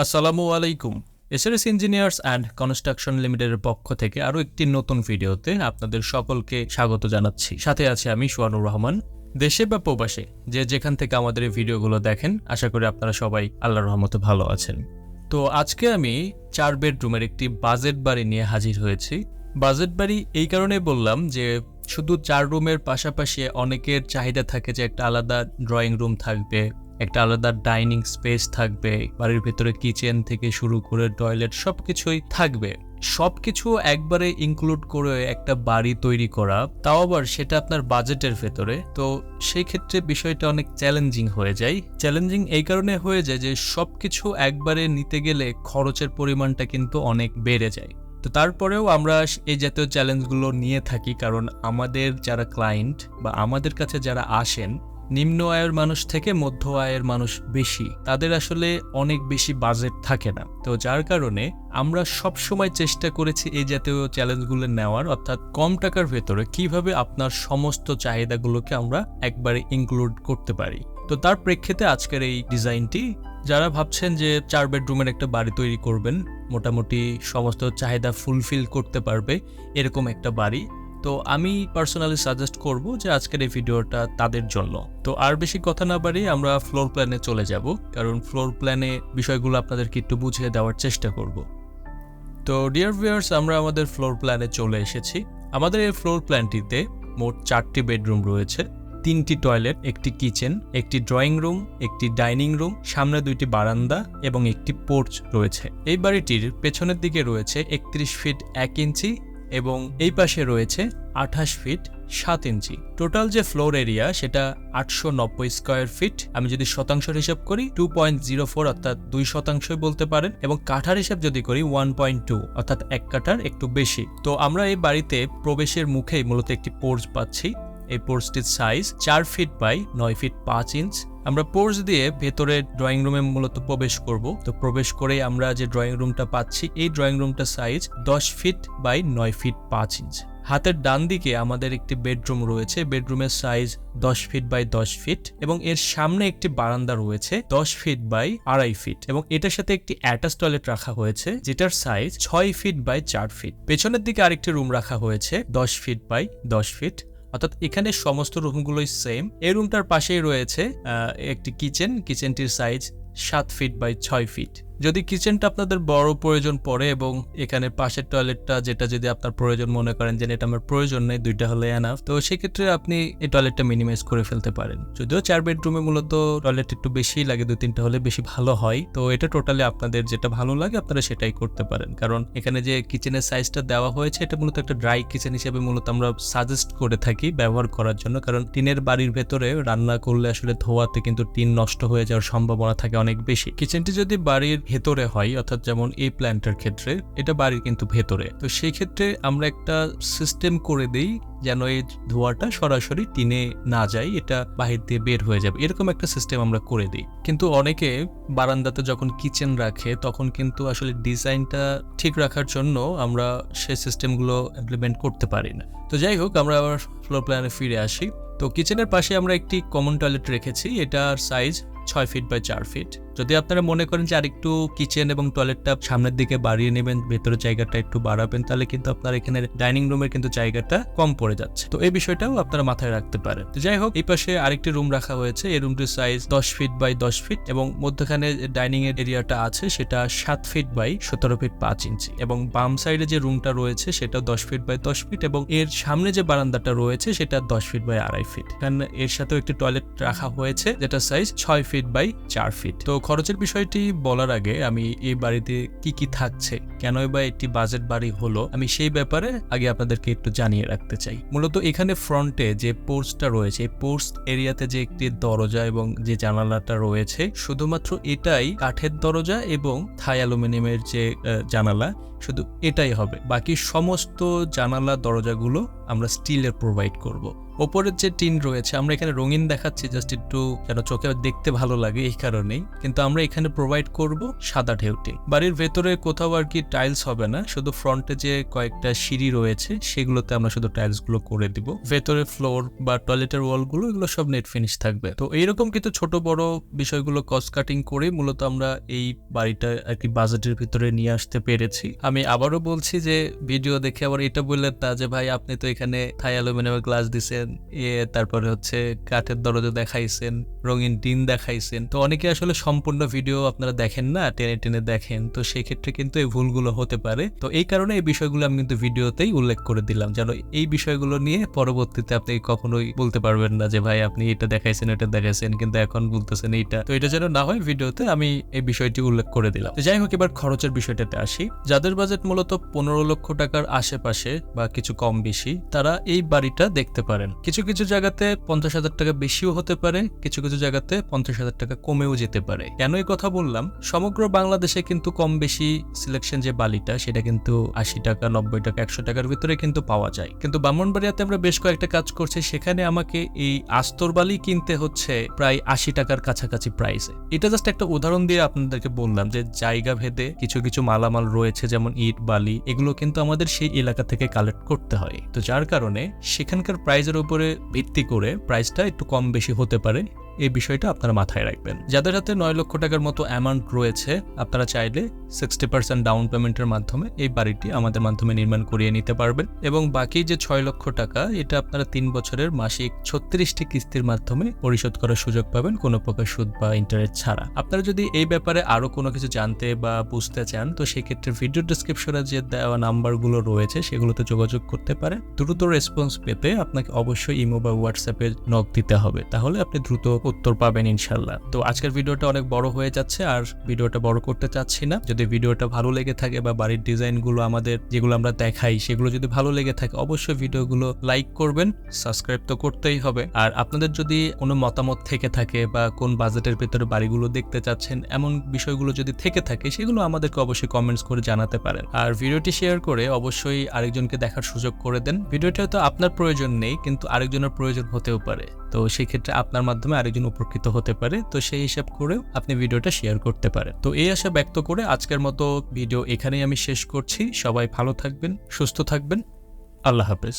আসসালামু আলাইকুম। SRS engineers and construction লিমিটেডের পক্ষ থেকে আরও একটি নতুন ভিডিওতে আপনাদের সকলকে স্বাগত জানাচ্ছি। সাথে আছে আমি সোয়ানুর রহমান। দেশে বা প্রবাসে যে যেখান থেকে আমাদের এই ভিডিওগুলো দেখেন, আশা করি আপনারা সবাই আল্লাহর রহমতে ভালো আছেন। তো আজকে আমি চার বেডরুমের একটি বাজেট বাড়ি নিয়ে হাজির হয়েছি। বাজেট বাড়ি এই কারণে বললাম যে শুধু চার রুমের পাশাপাশি অনেকের চাহিদা থাকে যে একটা আলাদা ড্রয়িং রুম থাকবে একটা আলাদা ডাইনিং স্পেস থাকবে, বাড়ির ভেতরে কিচেন থেকে শুরু করে টয়লেট সব কিছুই থাকবে। সব কিছু একবারে ইনক্লুড করে একটা বাড়ি তৈরি করা, তাও আবার সেটা আপনার বাজেটের ভেতরে। তো সেই ক্ষেত্রে বিষয়টা অনেক চ্যালেঞ্জিং হয়ে যায়। চ্যালেঞ্জিং এই কারণে হয়ে যায় যে সব কিছু একবারে নিতে গেলে খরচের পরিমাণটা কিন্তু অনেক বেড়ে যায়। তো তারপরেও আমরা এই জাতীয় চ্যালেঞ্জগুলো নিয়ে থাকি, কারণ আমাদের যারা ক্লায়েন্ট বা আমাদের কাছে যারা আসেন নিম্ন আয়ের মানুষ থেকে মধ্য আয়ের মানুষ বেশি, তাদের আসলে অনেক বেশি বাজেট থাকে না। তো যার কারণে আমরা সব সময় চেষ্টা করেছি এই জাতীয় চ্যালেঞ্জগুলো নেওয়ার, অর্থাৎ কম টাকার ভেতরে কীভাবে আপনার সমস্ত চাহিদাগুলোকে আমরা একবারে ইনক্লুড করতে পারি। তো তার প্রেক্ষিতে আজকের এই ডিজাইনটি যারা ভাবছেন যে চার বেডরুমের একটা বাড়ি তৈরি করবেন, মোটামুটি সমস্ত চাহিদা ফুলফিল করতে পারবে, এরকম একটা বাড়ি। তো আমি পার্সোনালি সাজেস্ট করব যে আজকের এই ভিডিওটা তাদের জন্য। তো আর বেশি কথা না বাড়িয়ে আমরা ফ্লোর প্ল্যানে চলে যাব, কারণ ফ্লোর প্ল্যানে বিষয়গুলো আপনাদেরকে একটু বুঝিয়ে দেওয়ার চেষ্টা করব। তো ডিয়ার ভিউয়ার্স আমরা আমাদের ফ্লোর প্ল্যানে চলে এসেছি। আমাদের এই ফ্লোর প্ল্যানটিতে মোট চারটি বেডরুম রয়েছে, তিনটি টয়লেট একটি কিচেন একটি ড্রয়িং রুম একটি ডাইনিং রুম সামনে দুইটি বারান্দা এবং একটি পোর্চ রয়েছে। এই বাড়িটির পেছনের দিকে রয়েছে একত্রিশ ফিট এক ইঞ্চি এবং এই পাশে রয়েছে আঠাশ ফিট সাত ইঞ্চি। টোটাল যে ফ্লোর এরিয়া, সেটা আটশো নব্বই স্কোয়ার ফিট। আমি যদি শতাংশ হিসাব করি, টু পয়েন্ট জিরো ফোর অর্থাৎ দুই শতাংশই বলতে পারেন। এবং কাঠার হিসাব যদি করি, ওয়ান পয়েন্ট টু, অর্থাৎ এক কাঠার একটু বেশি। তো আমরা এই বাড়িতে প্রবেশের মুখেই মূলত একটি পোর্চ পাচ্ছি। এই পোর্চটির সাইজ চার ফিট বাই নয় ফিট পাঁচ ইঞ্চ আমরা পোর্চ দিয়ে ভেতরে ড্রয়িং রুমে মূলত প্রবেশ করব। তো প্রবেশ করে আমরা যে ড্রয়িং রুমটা পাচ্ছি, এই ড্রয়িং রুমটার সাইজ দশ ফিট বাই নয় ফিট পাঁচ ইঞ্চ হাতের ডান দিকে আমাদের একটি বেডরুম রয়েছে। বেডরুমের সাইজ দশ ফিট বাই দশ ফিট এবং এর সামনে একটি বারান্দা রয়েছে দশ ফিট বাই আড়াই ফিট এবং এটার সাথে একটি অ্যাটাচ টয়লেট রাখা হয়েছে, যেটার সাইজ ছয় ফিট বাই চার ফিট পেছনের দিকে আরেকটি রুম রাখা হয়েছে দশ ফিট বাই দশ ফিট অর্থাৎ এখানে সমস্ত রুমগুলোই সেম এই রুমটার পাশেই রয়েছে একটি কিচেন কিচেনটির সাইজ সাত ফিট বাই ছয় ফিট যদি কিচেনটা আপনাদের বড় প্রয়োজন পড়ে এবং এখানে পাশের টয়লেটটা যেটা যদি আপনার প্রয়োজন মনে করেন যে এটা আমার প্রয়োজন নেই, দুইটা হলে এনাফ তো সেক্ষেত্রে আপনি এই টয়লেটটা মিনিমাইজ করে ফেলতে পারেন। যদিও চার বেডরুমে মূলত টয়লেট একটু বেশি লাগে, দুই তিনটা হলে বেশি ভালো হয়, তো এটা টোটালি আপনাদের যেটা ভালো লাগে আপনারা সেটাই করতে পারেন। কারণ এখানে যে কিচেনের সাইজটা দেওয়া হয়েছে, এটা মূলত একটা ড্রাই কিচেন হিসেবে মূলত আমরা সাজেস্ট করে থাকি ব্যবহার করার জন্য। কারণ টিনের বাড়ির ভেতরে রান্না করলে আসলে ধোয়াতে কিন্তু টিন নষ্ট হয়ে যাওয়ার সম্ভাবনা থাকে অনেক বেশি। কিচেনটি যদি বাড়ির ভেতরে হয়, অর্থাৎ যেমন এই প্ল্যান্টের ক্ষেত্রে, এটা বাড়ির কিন্তু ভেতরে। তো সেই ক্ষেত্রে আমরা একটা সিস্টেম করে দিই যেন এই ধোয়াটা সরাসরি টিনে না যায়, এটা বাহির দিয়ে বের হয়ে যাবে। এরকম একটা সিস্টেম আমরা করে দিই। কিন্তু অনেকে বারান্দাতে যখন কিচেন রাখে, তখন কিন্তু আসলে ডিজাইনটা ঠিক রাখার জন্য আমরা সেই সিস্টেমগুলো ইমপ্লিমেন্ট করতে পারি না। তো যাই হোক, আমরা আবার ফ্লোর প্ল্যানে ফিরে আসি। তো কিচেনের পাশে আমরা একটি কমন টয়লেট রেখেছি, এটার সাইজ ছয় ফিট বাই চার ফিট যদি আপনারা মনে করেন যে আরেকটু কিচেন এবং টয়লেটটা সামনের দিকে বাড়িয়ে নেবেন, ভেতরের জায়গাটা একটু বাড়াবেন, তাহলে কিন্তু আপনার এখানে ডাইনিং রুমের কিন্তু জায়গাটা কম পড়ে যাচ্ছে। তো এই বিষয়টাও আপনারা মাথায় রাখতে পারেন। তো যাই হোক, এই পাশে আরেকটি রুম রাখা হয়েছে। এই রুমটির সাইজ দশ ফিট বাই দশ ফিট এবং মধ্যখানে ডাইনিং এর এরিয়াটা আছে, সেটা সাত ফিট বাই সতেরো ফিট পাঁচ ইঞ্চি এবং বাম সাইডে যে রুমটা রয়েছে, সেটা দশ ফিট বাই দশ ফিট এবং এর সামনে যে বারান্দাটা রয়েছে, সেটা দশ ফিট বাই আড়াই ফিট এর সাথেও একটি টয়লেট রাখা হয়েছে যেটা সাইজ ছয় ফিট বাই চার ফিট তো খরচের বিষয়টি বলার আগে আমি এই বাড়িতে কি কি থাকছে, কেনই বা একটি বাজেট বাড়ি হলো, আমি সেই ব্যাপারে আগে আপনাদেরকে একটু জানিয়ে রাখতে চাই। মূলত এখানে ফ্রন্টে যে পোর্সটা রয়েছে, এই পোর্স এরিয়াতে যে একটি দরজা এবং যে জানালাটা রয়েছে, শুধুমাত্র এটাই কাঠের দরজা এবং থাই অ্যালুমিনিয়ামের যে জানালা শুধু এটাই হবে। বাকি সমস্ত জানালা দরজাগুলো আমরা স্টিলের প্রোভাইড করব। ওপরের যে টিন রয়েছে, আমরা এখানে রঙিন দেখাচ্ছি জাস্ট একটু যেন চোখে দেখতে ভালো লাগে এই কারণেই। কিন্তু আমরা এখানে প্রোভাইড করব সাদা ঢেউ টিন। বাড়ির ভেতরে কোথাও আর কি টাইলস হবে না, শুধু ফ্রন্টে যে কয়েকটা সিঁড়ি রয়েছে, সেগুলোতে আমরা শুধু টাইলসগুলো করে দিব। ভেতরে ফ্লোর বা টয়লেটের ওয়ালগুলো এগুলো সব নেট ফিনিশ থাকবে। তো এইরকম কিন্তু ছোট বড় বিষয়গুলো কস্ট কাটিং করে মূলত আমরা এই বাড়িটা আর কি বাজেটের ভিতরে নিয়ে আসতে পেরেছি। আমি আবারও বলছি যে ভিডিও দেখে আবার এটা বললেন না যে, ভাই, আপনি তো এখানে থাই অ্যালুমিনিয়ামের গ্লাস দিছেন, এ, তারপরে হচ্ছে কাঠের দরজা দেখাইছেন, রঙিন টিন দেখাইছেন। তো অনেকে আসলে সম্পূর্ণ ভিডিও আপনারা দেখেন না, টেনে টেনে দেখেন। তো সেই ক্ষেত্রে কিন্তু এই ভুলগুলো হতে পারে। তো এই কারণে এই বিষয়গুলো আমি কিন্তু ভিডিওতেই উল্লেখ করে দিলাম, যেন এই বিষয়গুলো নিয়ে পরবর্তীতে আপনি কখনোই বলতে পারবেন না যে, ভাই, আপনি এটা দেখাইছেন এটা দেখাইছেন, কিন্তু এখন বলতেছেন এইটা। তো এটা যেন না হয়, ভিডিওতে আমি এই বিষয়টি উল্লেখ করে দিলাম। যাই হোক, এবার খরচের বিষয়টাতে আসি। যাদের বাজেট মূলত পনেরো লক্ষ টাকার আশেপাশে বা কিছু কম বেশি তারা এই বাড়িটা দেখতে পারেন। কিছু কিছু জায়গাতে পঞ্চাশ হাজার টাকা বেশিও হতে পারে, কিছু কিছু জায়গাতে পঞ্চাশ হাজার টাকা কমেও যেতে পারে। কেন এই কথা বললাম? সমগ্র বাংলাদেশে কিন্তু কম বেশি সিলেকশন যে বালিটা, সেটা কিন্তু আশি টাকা, নব্বই টাকা, একশো টাকার ভিতরে কিন্তু পাওয়া যায়। কিন্তু ব্রাহ্মণবাড়িয়াতে আমরা বেশ কয়েকটা কাজ করছি, সেখানে আমাকে এই আস্তর বালি কিনতে হচ্ছে প্রায় আশি টাকার কাছাকাছি প্রাইসে এটা জাস্ট একটা উদাহরণ দিয়ে আপনাদেরকে বললাম যে জায়গা ভেদে কিছু কিছু মালামাল রয়েছে, যেমন ইট, বালি, এগুলো কিন্তু আমাদের সেই এলাকা থেকে কালেক্ট করতে হয়। তো যার কারণে সেখানকার প্রাইজের উপরে ভিত্তি করে প্রাইসটা একটু কম বেশি হতে পারে। এই বিষয়টা আপনারা মাথায় রাখবেন। যাদের হাতে নয় লক্ষ টাকার মতো অ্যামাউন্ট রয়েছে, আপনারা চাইলে সিক্সটি পার্সেন্ট ডাউন পেমেন্টের মাধ্যমে এই বাড়িটি আমাদের মাধ্যমে নির্মাণ করিয়ে নিতে পারবেন এবং বাকি যে ছয় লক্ষ টাকা, এটা আপনারা তিন বছরের মাসিক ছত্রিশটি কিস্তির মাধ্যমে পরিশোধ করার সুযোগ পাবেন কোনো প্রকার সুদ বা ইন্টারেস্ট ছাড়া। আপনারা যদি এই ব্যাপারে আরও কোনো কিছু জানতে বা বুঝতে চান, তো সেক্ষেত্রে ভিডিও ডিসক্রিপশনে যে দেওয়া নাম্বারগুলো রয়েছে, সেগুলোতে যোগাযোগ করতে পারেন। দ্রুত রেসপন্স পেতে আপনাকে অবশ্যই ইমো বা হোয়াটসঅ্যাপে নক দিতে হবে। তাহলে আপনি দ্রুত উত্তর পাবেন ইনশাল্লাহ তো আজকের ভিডিওটা অনেক বড় হয়ে যাচ্ছে আর ভিডিওটা বড় করতে চাচ্ছি না। যদি ভিডিওটা ভালো লেগে থাকে বা বাড়ির ডিজাইনগুলো আমাদের যেগুলো আমরা দেখাই সেগুলো যদি ভালো লেগে থাকে অবশ্যই ভিডিওগুলো লাইক করবেন, সাবস্ক্রাইব তো করতেই হবে। আর আপনাদের যদি কোনো মতামত থেকে থাকে বা কোন বাজেটের ভেতরে বাড়িগুলো দেখতে চাচ্ছেন, এমন বিষয়গুলো যদি থেকে থাকে সেগুলো আমাদেরকে অবশ্যই কমেন্টস করে জানাতে পারেন। আর ভিডিওটি শেয়ার করে অবশ্যই আরেকজনকে দেখার সুযোগ করে দেন। ভিডিওটা হয়তো আপনার প্রয়োজন নেই, কিন্তু আরেকজনের প্রয়োজন হতেও পারে। তো সেই ক্ষেত্রে আপনার মাধ্যমে আরেকজন উপকৃত হতে পারে, তো সেই হিসাব করেও আপনি ভিডিওটা শেয়ার করতে পারেন। তো এই আশা ব্যক্ত করে আজকের মতো ভিডিও এখানেই আমি শেষ করছি। সবাই ভালো থাকবেন, সুস্থ থাকবেন। আল্লাহ হাফেজ।